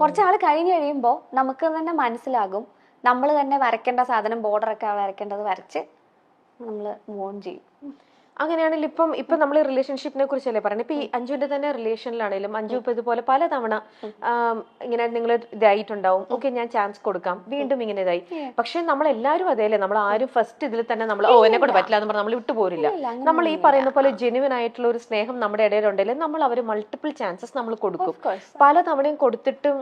കുറച്ചാൾ കഴിഞ്ഞ് കഴിയുമ്പോൾ നമുക്ക് തന്നെ മനസ്സിലാകും. നമ്മൾ തന്നെ വരയ്ക്കേണ്ട സാധനം ബോർഡറൊക്കെ വരയ്ക്കേണ്ടത് വരച്ച് നമ്മൾ മൂവ് ചെയ്യും. അങ്ങനെയാണെങ്കിൽ ഇപ്പം ഇപ്പൊ നമ്മൾ റിലേഷൻഷിപ്പിനെ കുറിച്ചല്ലേ പറയുന്നത് ഇപ്പൊ ഈ അഞ്ജുവിന്റെ തന്നെ റിലേഷനിലാണെങ്കിലും അഞ്ജു ഇപ്പൊ ഇതുപോലെ പലതവണ ഇങ്ങനെ നിങ്ങൾ ഇതായിട്ടുണ്ടാവും. ഓക്കെ ഞാൻ ചാൻസ് കൊടുക്കാം. വീണ്ടും ഇങ്ങനെ ഇതായി. പക്ഷെ നമ്മൾ എല്ലാവരും അതേല്ലേ? നമ്മൾ ആരും ഫസ്റ്റ് ഇതിൽ തന്നെ നമ്മൾ ഓ എന്നെ കൊണ്ട് പറ്റില്ല എന്ന് പറഞ്ഞാൽ നമ്മൾ വിട്ടുപോരില്ല നമ്മൾ ഈ പറയുന്ന പോലെ ജെനുവൻ ആയിട്ടുള്ള ഒരു സ്നേഹം നമ്മുടെ ഇടയിലുണ്ടെങ്കിൽ നമ്മൾ അവർ മൾട്ടിപ്പിൾ ചാൻസസ് നമ്മൾ കൊടുക്കും. പല തവണയും കൊടുത്തിട്ടും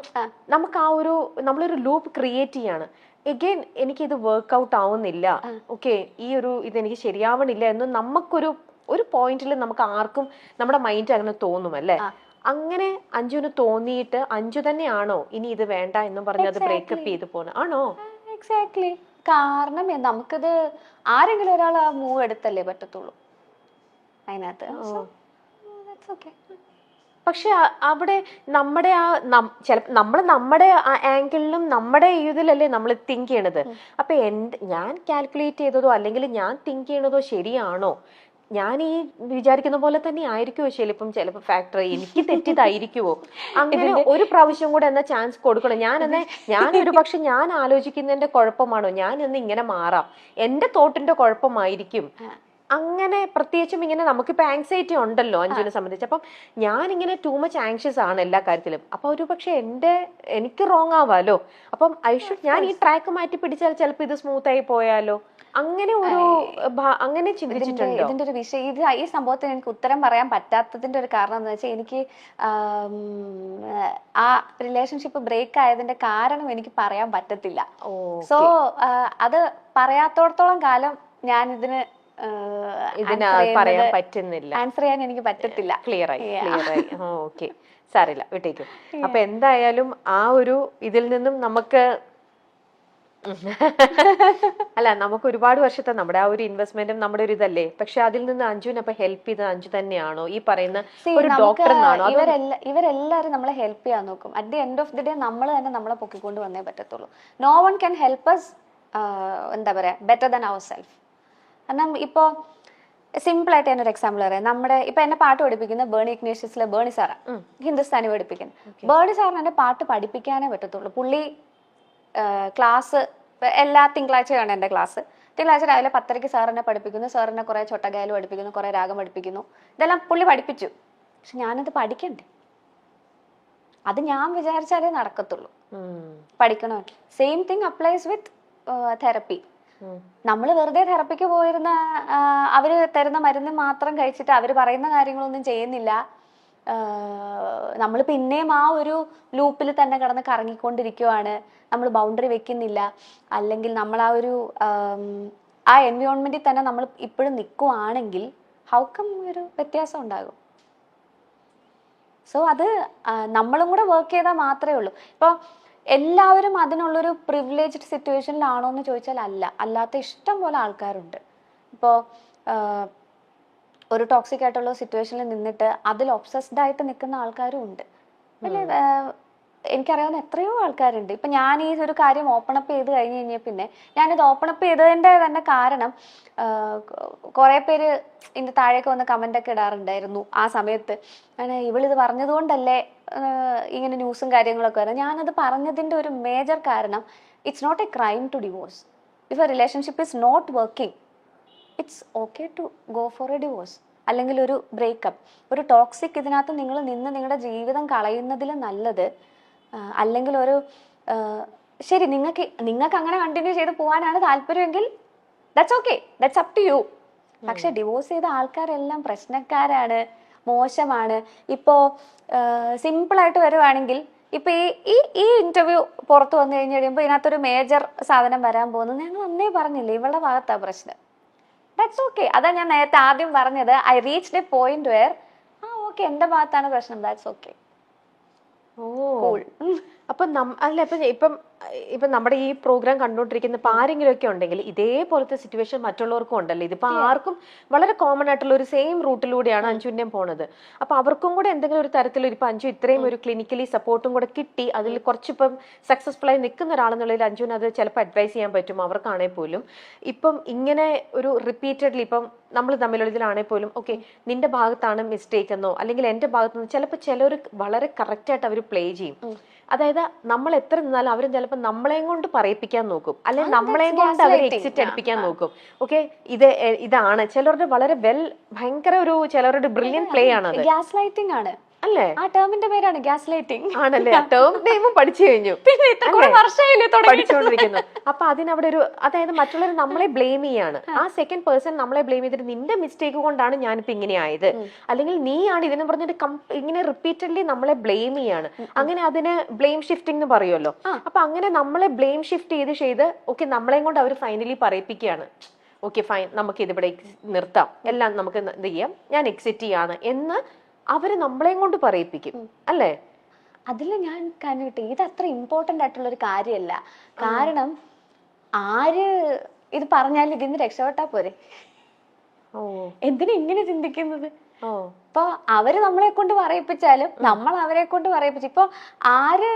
നമുക്ക് ആ ഒരു നമ്മളൊരു ലൂപ്പ് ക്രിയേറ്റ് ചെയ്യാണ്. എഗെയിൻ എനിക്കിത് ഇത് വർക്ക്ഔട്ട് ആവുന്നില്ല ഓക്കെ ഈ ഒരു ഇത് എനിക്ക് ശരിയാവണില്ല എന്ന് നമുക്കൊരു ഒരു പോയിന്റിൽ നമുക്ക് ആർക്കും നമ്മുടെ മൈൻഡ് അങ്ങനെ തോന്നും അല്ലേ? അങ്ങനെ അഞ്ജുവിന് തോന്നിയിട്ട് അഞ്ജു തന്നെയാണോ ഇനി ഇത് വേണ്ട എന്ന് പറഞ്ഞ് അത് ബ്രേക്കപ്പ് ചെയ്ത് പോകുന്നത് ആണോ? എക്സാക്ട്ലി കാരണം നമുക്കിത് ആരെങ്കിലും ഒരാൾ ആ മൂവ് എടുത്തല്ലേ പറ്റത്തുള്ളൂ. അതിനകത്ത്. ഓക്കെ പക്ഷെ അവിടെ നമ്മുടെ ആ ചില നമ്മൾ നമ്മുടെ ആംഗിളിലും നമ്മുടെ ഇതിലല്ലേ നമ്മൾ തിങ്ക് ചെയ്യണത്. അപ്പൊ എന്റെ ഞാൻ കാൽക്കുലേറ്റ് ചെയ്തതോ അല്ലെങ്കിൽ ഞാൻ തിങ്ക് ചെയ്യണതോ ശരിയാണോ? ഞാൻ ഈ വിചാരിക്കുന്ന പോലെ തന്നെ ആയിരിക്കുമോ ചിലപ്പം ചിലപ്പോൾ ഫാക്ടർ എനിക്ക് തെറ്റിതായിരിക്കുമോ അങ്ങനെ ഒരു പ്രാവശ്യം കൂടെ എന്നാ ചാൻസ് കൊടുക്കണം. ഞാൻ എന്നെ ഞാൻ ഒരു പക്ഷെ ഞാൻ ആലോചിക്കുന്നതിന്റെ കുഴപ്പമാണോ? ഞാൻ എന്ന് ഇങ്ങനെ മാറാം. എന്റെ തോട്ടിന്റെ കുഴപ്പമായിരിക്കും. അങ്ങനെ പ്രത്യേകിച്ചും ഇങ്ങനെ നമുക്കിപ്പോ ആങ്സൈറ്റി ഉണ്ടല്ലോ അഞ്ജുവിനെ സംബന്ധിച്ച്. അപ്പം ഞാൻ ഇങ്ങനെ ടൂ മച്ച് ആങ്ഷ്യസ് ആണ് എല്ലാ കാര്യത്തിലും. അപ്പൊ ഒരു പക്ഷെ എന്റെ എനിക്ക് റോങ് ആവാലോ? അപ്പം ഐ ഷുഡ് ഞാൻ ഈ ട്രാക്ക് മാറ്റി പിടിച്ചാൽ ചിലപ്പോൾ ഇത് സ്മൂത്ത് ആയി പോയാലോ? അങ്ങനെ ഒരു അങ്ങനെ ചിന്തിച്ചിട്ടുണ്ട്? ഇതിന്റെ ഒരു വിഷയം ഇത് ഈ സംഭവത്തിന് എനിക്ക് ഉത്തരം പറയാൻ പറ്റാത്തതിന്റെ ഒരു കാരണം എന്ന് വെച്ചാൽ എനിക്ക് ആ റിലേഷൻഷിപ്പ് ബ്രേക്ക് ആയതിന്റെ കാരണം എനിക്ക് പറയാൻ പറ്റത്തില്ല. സോ അത് പറയാത്തോടത്തോളം കാലം ഞാൻ ഇതിന് പറയാൻ പറ്റുന്നില്ല. ആൻസർ ചെയ്യാൻ എനിക്ക് പറ്റത്തില്ല. ക്ലിയർ ആയി ക്ലിയർ ആയി. ഓക്കെ. സാരില്ല വിട്ടേക്കും. അപ്പൊ എന്തായാലും ആ ഒരു ഇതിൽ നിന്നും നമുക്ക് അല്ല നമുക്ക് ഒരുപാട് വർഷത്തെ നമ്മുടെ ആ ഒരു ഇൻവെസ്റ്റ്മെന്റും നമ്മുടെ ഒരു ഇതല്ലേ? പക്ഷെ അതിൽ നിന്ന് അഞ്ജുവിന് അപ്പൊ ഹെൽപ്പ് ചെയ്ത അഞ്ജു തന്നെയാണോ? ഈ പറയുന്ന ഒരു ഇവരെല്ലാരും നമ്മളെ ഹെൽപ്പ് ചെയ്യാൻ നോക്കും. At the end of the day നമ്മൾ തന്നെ നമ്മളെ പൊക്കിക്കൊണ്ട് വന്നേ പറ്റത്തുള്ളൂ. No one can help us എന്താ പറയാ ബെറ്റർ ദാൻ അവർ സെൽഫ് കാരണം ഇപ്പോ സിമ്പിളായിട്ട് ഞാനൊരു എക്സാമ്പിൾ പറയാം. നമ്മുടെ ഇപ്പൊ എന്നെ പാട്ട് പഠിപ്പിക്കുന്ന ബേണി ഇഗ്നേഷ്യസിലെ ബേണി സാറ. ഹിന്ദുസ്ഥാനി പഠിപ്പിക്കുന്നത് ബേണി സാറിന് എന്റെ പാട്ട് പഠിപ്പിക്കാനേ പറ്റത്തുള്ളൂ. പുള്ളി ക്ലാസ് എല്ലാ തിങ്കളാഴ്ചയാണ് എന്റെ ക്ലാസ്. തിങ്കളാഴ്ച രാവിലെ പത്തരയ്ക്ക് സാറിനെ എന്നെ പഠിപ്പിക്കുന്നു. സാറിനെ കുറെ ചൊട്ടഗായാലും പഠിപ്പിക്കുന്നു കുറേ രാഗം പഠിപ്പിക്കുന്നു. ഇതെല്ലാം പുള്ളി പഠിപ്പിച്ചു. പക്ഷെ ഞാനത് പഠിക്കണ്ടേ? അത് ഞാൻ വിചാരിച്ചാലേ നടക്കത്തുള്ളൂ. പഠിക്കണമെങ്കിൽ same thing applies with therapy. നമ്മൾ വെറുതെ തെറപ്പിക്ക് പോയിരുന്ന അവർ തരുന്ന മരുന്ന് മാത്രം കഴിച്ചിട്ട് അവർ പറയുന്ന കാര്യങ്ങളൊന്നും ചെയ്യുന്നില്ല. നമ്മൾ പിന്നെയും ആ ഒരു ലൂപ്പിൽ തന്നെ കിടന്ന് കറങ്ങിക്കൊണ്ടിരിക്കുവാണ്. നമ്മൾ ബൗണ്ടറി വെക്കുന്നില്ല. അല്ലെങ്കിൽ നമ്മൾ ആ ഒരു ആ എൻവയോൺമെന്റിൽ തന്നെ നമ്മൾ ഇപ്പോഴും നിൽക്കുവാണെങ്കിൽ കം ഒരു വ്യത്യാസം ഉണ്ടാകും? സോ അത് നമ്മളും കൂടെ വർക്ക് ചെയ്താൽ മാത്രമേ ഉള്ളൂ. ഇപ്പോൾ എല്ലാവരും അതിനുള്ളൊരു പ്രിവിലേജ്ഡ് സിറ്റുവേഷനിലാണോ എന്ന് ചോദിച്ചാൽ അല്ല. അല്ലാത്ത ഇഷ്ടം പോലെ ആൾക്കാരുണ്ട്. ഇപ്പോൾ ഒരു ടോക്സിക് ആയിട്ടുള്ള സിറ്റുവേഷനിൽ നിന്നിട്ട് അതിൽ ഒബ്സസ്ഡ് ആയിട്ട് നിൽക്കുന്ന ആൾക്കാരും ഉണ്ട്. ആ, എനിക്കറിയാവുന്ന എത്രയോ ആൾക്കാരുണ്ട്. ഇപ്പൊ ഞാൻ ഈ ഒരു കാര്യം ഓപ്പൺ അപ്പ് ചെയ്ത് കഴിഞ്ഞ് കഴിഞ്ഞാൽ പിന്നെ ഞാനിത് ഓപ്പൺ അപ്പ് ചെയ്തതിന്റെ തന്നെ കാരണം കുറേ പേര് ഇതിന്റെ താഴേക്ക് വന്ന് കമന്റ് ഒക്കെ ഇടാറുണ്ടായിരുന്നു ആ സമയത്ത്. ആണ് ഇവളിത് പറഞ്ഞതുകൊണ്ടല്ലേ ഇങ്ങനെ ന്യൂസും കാര്യങ്ങളൊക്കെ വരുന്നത് ഞാനത് പറഞ്ഞതിന്റെ ഒരു മേജർ കാരണം it's not a crime to divorce if a relationship is not working it's okay to go for a divorce അല്ലെങ്കിൽ ഒരു ബ്രേക്കപ്പ് ഒരു ടോക്സിക് ഇതിനകത്ത് നിങ്ങൾ നിന്ന് നിങ്ങളുടെ ജീവിതം കളയുന്നതിൽ നല്ലത് അല്ലെങ്കിൽ ഒരു ശരി നിങ്ങൾക്ക് നിങ്ങൾക്ക് അങ്ങനെ കണ്ടിന്യൂ ചെയ്ത് പോകാനാണ് താല്പര്യമെങ്കിൽ that's okay that's up to you പക്ഷെ ഡിവോഴ്സ് ചെയ്ത ആൾക്കാരെല്ലാം പ്രശ്നക്കാരാണ് മോശമാണ്. ഇപ്പോൾ സിമ്പിളായിട്ട് വരുവാണെങ്കിൽ ഇപ്പൊ ഈ ഈ ഈ ഇന്റർവ്യൂ പുറത്തു വന്നു കഴിഞ്ഞ് കഴിയുമ്പോൾ ഇതിനകത്തൊരു മേജർ സാധനം വരാൻ പോകുന്നത് ഞങ്ങൾ അന്നേ പറഞ്ഞില്ലേ ഇവളുടെ ഭാഗത്താ പ്രശ്നം. ദാറ്റ്സ് ഓക്കെ അതാ ഞാൻ നേരത്തെ ആദ്യം പറഞ്ഞത്. I reach a point where ah okay എന്റെ ഭാഗത്താണ് പ്രശ്നം. ദാറ്റ്സ് ഓക്കെ ഓ അപ്പൊ അല്ല ഇപ്പൊ ഇപ്പം ഇപ്പൊ നമ്മുടെ ഈ പ്രോഗ്രാം കണ്ടുകൊണ്ടിരിക്കുന്ന ഇപ്പൊ ആരെങ്കിലും ഒക്കെ ഉണ്ടെങ്കിൽ ഇതേപോലത്തെ സിറ്റുവേഷൻ മറ്റുള്ളവർക്കും ഉണ്ടല്ലോ. ഇതിപ്പോ ആർക്കും വളരെ കോമൺ ആയിട്ടുള്ള ഒരു സെയിം റൂട്ടിലൂടെയാണ് അഞ്ജുവിന്റെയും പോണത്. അപ്പൊ അവർക്കും കൂടെ എന്തെങ്കിലും ഒരു തരത്തിൽ ഇപ്പൊ അഞ്ചു ഇത്രയും ഒരു ക്ലിനിക്കലി സപ്പോർട്ടും കൂടെ കിട്ടി അതിൽ കുറച്ചിപ്പം സക്സസ്ഫുൾ ആയി നിൽക്കുന്ന ഒരാളെന്നുള്ളതിൽ അഞ്ചുവിന് അത് ചിലപ്പോൾ അഡ്വൈസ് ചെയ്യാൻ പറ്റും അവർക്കാണെങ്കിൽ പോലും. ഇപ്പം ഇങ്ങനെ ഒരു റിപ്പീറ്റഡ്ലി ഇപ്പം നമ്മൾ തമ്മിലുള്ള ഇതിലാണെങ്കിൽ പോലും ഓക്കെ നിന്റെ ഭാഗത്താണ് മിസ്റ്റേക്ക് എന്നോ അല്ലെങ്കിൽ എന്റെ ഭാഗത്തുനിന്ന് ചിലപ്പോൾ ചിലർ വളരെ കറക്റ്റ് ആയിട്ട് അവർ പ്ലേ ചെയ്യും. അതായത് നമ്മൾ എത്ര നിന്നാലും അവരും ചിലപ്പോൾ നമ്മളെയും കൊണ്ട് പറയിപ്പിക്കാൻ നോക്കും. അല്ലെങ്കിൽ നമ്മളെയും കൊണ്ട് അവർ എക്സിറ്റ് അടിപ്പിക്കാൻ അടുപ്പിക്കാൻ നോക്കും. ഓക്കെ ഇത് ഇതാണ്. ചിലരുടെ വളരെ വെൽ ഭയങ്കര ഒരു ചിലരുടെ ബ്രില്യൻ പ്ലേ ആണ് ഗ്യാസ് ലൈറ്റിംഗ് ആണ്. അല്ലേ? ആ ടേമിന്റെ പേരാണ് ഗ്യാസ് ലൈറ്റിംഗ് ആണല്ലേ ടേം നെയിമും പഠിച്ചു കഴിഞ്ഞു. പിന്നെ ഇത്ര കുറെ? വർഷമായില്ലേ പഠിച്ചുകൊണ്ടിരിക്കുന്നു. അപ്പൊ അതിനവിടെ ഒരു അതായത് മറ്റുള്ളവർ നമ്മളെ ബ്ലെയിം ചെയ്യാണ്. ആ. സെക്കൻഡ് പേഴ്സൺ നമ്മളെ ബ്ലെയിം ചെയ്തിട്ട് നിന്റെ മിസ്റ്റേക്ക് കൊണ്ടാണ് ഞാനിപ്പോ ഇങ്ങനെ ആയത്. അല്ലെങ്കിൽ നീയാണ് ഇതിനെ പറഞ്ഞിട്ട് ഇങ്ങനെ റിപ്പീറ്റഡ്ലി നമ്മളെ ബ്ലെയിം ചെയ്യാണ്. അങ്ങനെ അതിന് ബ്ലെയിം ഷിഫ്റ്റിംഗ് എന്ന് പറയുമല്ലോ. അപ്പൊ അങ്ങനെ നമ്മളെ ബ്ലെയിം ഷിഫ്റ്റ് ചെയ്ത് ചെയ്ത് ഓക്കെ നമ്മളെയും കൊണ്ട് അവർ ഫൈനലി പറയിപ്പിക്കുകയാണ്. ഓക്കെ ഫൈൻ നമുക്ക് ഇതിവിടെ നിർത്താം. എല്ലാം നമുക്ക് ഇത് ചെയ്യാം. ഞാൻ എക്സിറ്റ് ചെയ്യാണ് എന്ന് അവർ നമ്മളെയും കൊണ്ട് പറയിപ്പിക്കും അല്ലേ? അതിൽ ഞാൻ കണ്ടിട്ട് ഇത് അത്ര ഇമ്പോർട്ടന്റ് ആയിട്ടുള്ള ഒരു കാര്യമല്ല കാരണം ആര് ഇത് പറഞ്ഞാൽ ഇതിന്ന് രക്ഷപ്പെട്ടാ പോരെ? എന്തിനാ ഇങ്ങനെ ചിന്തിക്കുന്നത്? ഇപ്പൊ അവർ നമ്മളെ കൊണ്ട് പറയിപ്പിച്ചാലും നമ്മൾ അവരെ കൊണ്ട് പറയിപ്പിച്ചു. ഇപ്പൊ ആര്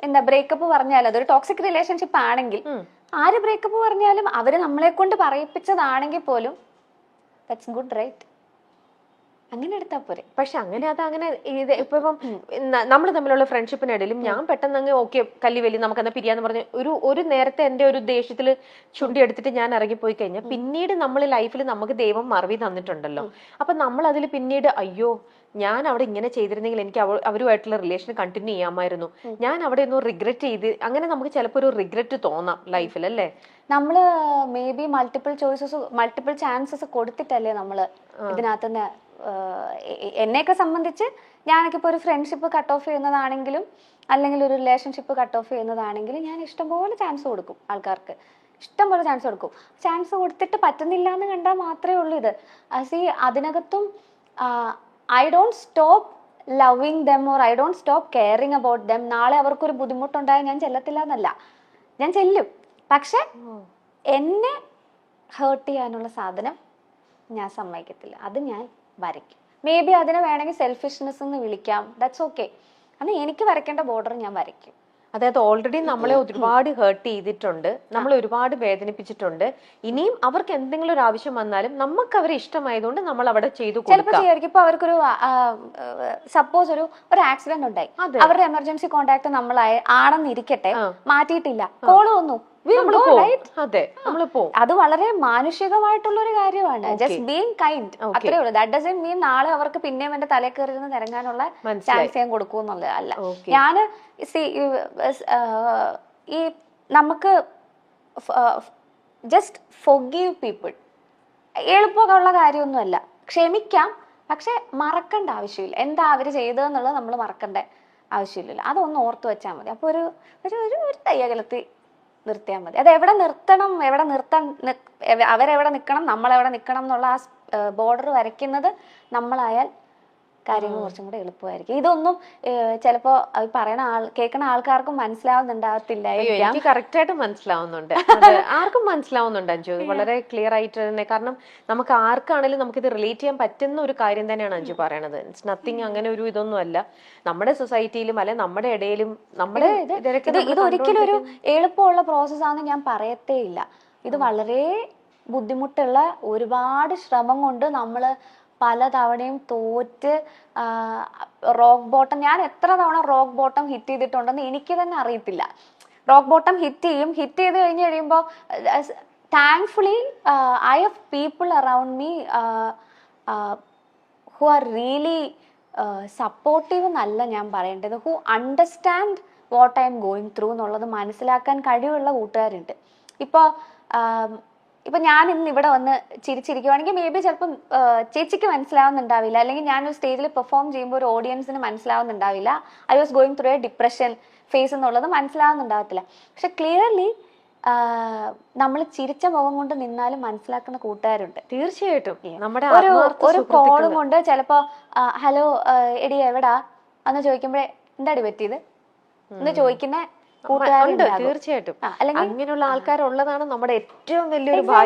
എന്താ ബ്രേക്കപ്പ് പറഞ്ഞാലും അതൊരു ടോക്സിക് റിലേഷൻഷിപ്പ് ആണെങ്കിൽ ആര് ബ്രേക്കപ്പ് പറഞ്ഞാലും അവർ നമ്മളെ കൊണ്ട് പറയിപ്പിച്ചതാണെങ്കിൽ പോലും ദാറ്റ്സ് ഗുഡ് റൈറ്റ് അങ്ങനെ എടുത്താൽ പോരെ. പക്ഷെ അങ്ങനെ അത് അങ്ങനെ ഇത് ഇപ്പൊ നമ്മൾ തമ്മിലുള്ള ഫ്രണ്ട്ഷിപ്പിനിടയിലും ഞാൻ പെട്ടെന്ന് അങ്ങ് ഓക്കെ കല്ലി വലി നമുക്ക് എന്നാ പിരിയാന്ന് പറഞ്ഞ് ഒരു ഒരു നേരത്തെ എന്റെ ഒരു ദേഷ്യത്തിൽ ചുണ്ടി എടുത്തിട്ട് ഞാൻ ഇറങ്ങിപ്പോയി കഴിഞ്ഞാൽ പിന്നീട് നമ്മൾ ലൈഫിൽ നമുക്ക് ദൈവം മറവി തന്നിട്ടുണ്ടല്ലോ. അപ്പൊ നമ്മൾ അതിൽ പിന്നീട് അയ്യോ ഞാൻ അവിടെ ഇങ്ങനെ ചെയ്തിരുന്നെങ്കിൽ എനിക്ക് അവ- അവരുമായിട്ടുള്ള റിലേഷൻ കണ്ടിന്യൂ ചെയ്യാമായിരുന്നു. ഞാൻ അവിടെ ഒന്ന് റിഗ്രറ്റ് ചെയ്ത് അങ്ങനെ നമുക്ക് ചിലപ്പോൾ ഒരു റിഗ്രറ്റ് തോന്നാം ലൈഫിൽ അല്ലേ? നമ്മൾ may be multiple choices multiple chances കൊടുത്തിട്ടല്ലേ നമ്മൾ ഇതിനകത്ത് നിന്ന് എന്നെയൊക്കെ സംബന്ധിച്ച് ഞാനൊക്കെ ഇപ്പോൾ ഒരു ഫ്രണ്ട്ഷിപ്പ് കട്ട് ഓഫ് ചെയ്യുന്നതാണെങ്കിലും അല്ലെങ്കിൽ ഒരു റിലേഷൻഷിപ്പ് കട്ട് ഓഫ് ചെയ്യുന്നതാണെങ്കിലും ഞാൻ ഇഷ്ടംപോലെ ചാൻസ് കൊടുക്കും ആൾക്കാർക്ക്. ഇഷ്ടംപോലെ ചാൻസ് കൊടുക്കും. ചാൻസ് കൊടുത്തിട്ട് പറ്റുന്നില്ല എന്ന് കണ്ടാൽ മാത്രമേ ഉള്ളൂ ഇത്. സി അതിനകത്തും I don't stop loving them or I don't stop caring about them നാളെ അവർക്കൊരു ബുദ്ധിമുട്ടുണ്ടായാൽ ഞാൻ ചെല്ലത്തില്ല എന്നല്ല ഞാൻ ചെല്ലും. പക്ഷെ എന്നെ ഹേർട്ട് ചെയ്യാനുള്ള സാധനം ഞാൻ സമ്മതിക്കത്തില്ല. അത് ഞാൻ വരയ്ക്കും. മേ ബി അതിനെ വേണമെങ്കിൽ സെൽഫിഷ്നെസ് എന്ന് വിളിക്കാം. ദാറ്റ്സ് ഓക്കെ അന്ന് എനിക്ക് വരയ്ക്കേണ്ട ബോർഡർ ഞാൻ വരയ്ക്കും. അതായത് ഓൾറെഡി നമ്മളെ ഒരുപാട് ഹേർട്ട് ചെയ്തിട്ടുണ്ട്. നമ്മൾ ഒരുപാട് വേദനിപ്പിച്ചിട്ടുണ്ട്. ഇനിയും അവർക്ക് എന്തെങ്കിലും ഒരു ആവശ്യം വന്നാലും നമുക്ക് അവരെ ഇഷ്ടമായതുകൊണ്ട് നമ്മൾ അവിടെ ചെയ്തു ചിലപ്പോൾ ഇപ്പൊ അവർക്കൊരു സപ്പോസ് ഒരു ഒരു ആക്സിഡന്റ് ഉണ്ടായി. അവരുടെ എമർജൻസി കോണ്ടാക്ട് നമ്മളായ ആണെന്നിരിക്കട്ടെ മാറ്റിയിട്ടില്ല. കോൾ വന്നു. അതെ നമ്മൾ അത് വളരെ മാനുഷികമായിട്ടുള്ള ഒരു കാര്യമാണ് ജസ്റ്റ് ബീങ് കൈൻഡ് അത്രേ ഉള്ളൂ. ദാറ്റ് ഡസൻ മീൻ നാളെ അവർക്ക് പിന്നെയും എന്റെ തലയിൽ കയറി തിരങ്ങാനുള്ള ചാൻസ് ഞാൻ കൊടുക്കൂന്നുള്ളത് അല്ല. ഞാൻ ഞാൻ ഈ നമുക്ക് ജസ്റ്റ് ഫൊഗീവ് പീപ്പിൾ എളുപ്പമുള്ള കാര്യമൊന്നുമല്ല. ക്ഷമിക്കാം പക്ഷെ മറക്കേണ്ട ആവശ്യമില്ല. എന്താ അവർ ചെയ്തതെന്നുള്ളത് നമ്മൾ മറക്കേണ്ട ആവശ്യമില്ലല്ലോ. അതൊന്ന് ഓർത്ത് വെച്ചാൽ മതി. അപ്പോൾ ഒരു ഒരു ഒരു തയ്യകലത്തിൽ നിർത്തിയാൽ മതി. അത് എവിടെ നിർത്തണം എവിടെ നിർത്താൻ അവരെവിടെ നിൽക്കണം നമ്മളെവിടെ നിൽക്കണം എന്നുള്ള ആ ബോർഡർ വരയ്ക്കുന്നത് നമ്മളായാൽ കാര്യങ്ങൾ കുറച്ചും കൂടെ എളുപ്പമായിരിക്കും. ഇതൊന്നും ചിലപ്പോ അത് പറയണ ആൾ കേൾക്കണ ആൾക്കാർക്കും മനസ്സിലാവുന്നുണ്ടാവത്തില്ല എനിക്ക് കറക്റ്റ് ആയിട്ട് മനസ്സിലാവുന്നുണ്ട് ആർക്കും മനസ്സിലാവുന്നുണ്ട് അഞ്ജു. വളരെ ക്ലിയർ ആയിട്ട് തന്നെ കാരണം നമുക്ക് ആർക്കാണെങ്കിലും നമുക്ക് ഇത് റിലേറ്റ് ചെയ്യാൻ പറ്റുന്ന ഒരു കാര്യം തന്നെയാണ് അഞ്ജു പറയണത്. ഇറ്റ്സ് നത്തിങ് അങ്ങനെ ഒരു ഇതൊന്നും അല്ല. നമ്മുടെ സൊസൈറ്റിയിലും അല്ലെ നമ്മുടെ ഇടയിലും നമ്മുടെ ഇത് ഒരിക്കലും ഒരു എളുപ്പമുള്ള പ്രോസസ് ആണെന്ന് ഞാൻ പറയത്തേ ഇല്ല ഇത് വളരെ ബുദ്ധിമുട്ടുള്ള ഒരുപാട് ശ്രമം കൊണ്ട് നമ്മൾ പല തവണയും തോറ്റ് റോക്ക് ബോട്ടം ഞാൻ എത്ര തവണ റോക്ക് ബോട്ടം ഹിറ്റ് ചെയ്തിട്ടുണ്ടെന്ന് എനിക്ക് തന്നെ അറിയത്തില്ല. റോക്ക് ബോട്ടം ഹിറ്റ് ചെയ്യും. ഹിറ്റ് ചെയ്ത് കഴിഞ്ഞ് കഴിയുമ്പോൾ thankfully I have people around me who are really supportive എന്നല്ല ഞാൻ പറയേണ്ടത്. Who understand what I am going through എന്നുള്ളത് മനസ്സിലാക്കാൻ കഴിവുള്ള കൂട്ടുകാരുണ്ട്. ഇപ്പോൾ ഇപ്പൊ ഞാൻ ഇന്ന് ഇവിടെ വന്ന് ചിരിച്ചിരിക്കുവാണെങ്കിൽ മേ ബി ചിലപ്പം ചേച്ചിക്ക് മനസ്സിലാവുന്നുണ്ടാവില്ല. അല്ലെങ്കിൽ ഞാൻ ഒരു സ്റ്റേജിൽ പെർഫോം ചെയ്യുമ്പോൾ ഒരു ഓഡിയൻസിന് മനസ്സിലാവുന്നുണ്ടാവില്ല. I was going through a depression phase എന്നുള്ളത് മനസ്സിലാവുന്നുണ്ടാവത്തില്ല. പക്ഷെ ക്ലിയർലി നമ്മൾ ചിരിച്ച മുഖം കൊണ്ട് നിന്നാലും മനസ്സിലാക്കുന്ന കൂട്ടുകാരുണ്ട്. തീർച്ചയായിട്ടും. നമ്മുടെ ഒരു ഒരു. കോളും കൊണ്ട് ചിലപ്പോ ഹലോ എടി എവിടാ? എന്ന് ചോദിക്കുമ്പോഴേ എന്താടി പറ്റിയത്? എന്ന് ചോദിക്കുന്ന ഉണ്ട് തീർച്ചയായിട്ടും. അല്ലെങ്കിൽ അങ്ങനെയുള്ള ആൾക്കാരുള്ളതാണ് നമ്മുടെ ഏറ്റവും വലിയൊരു ഭാഗ്യം.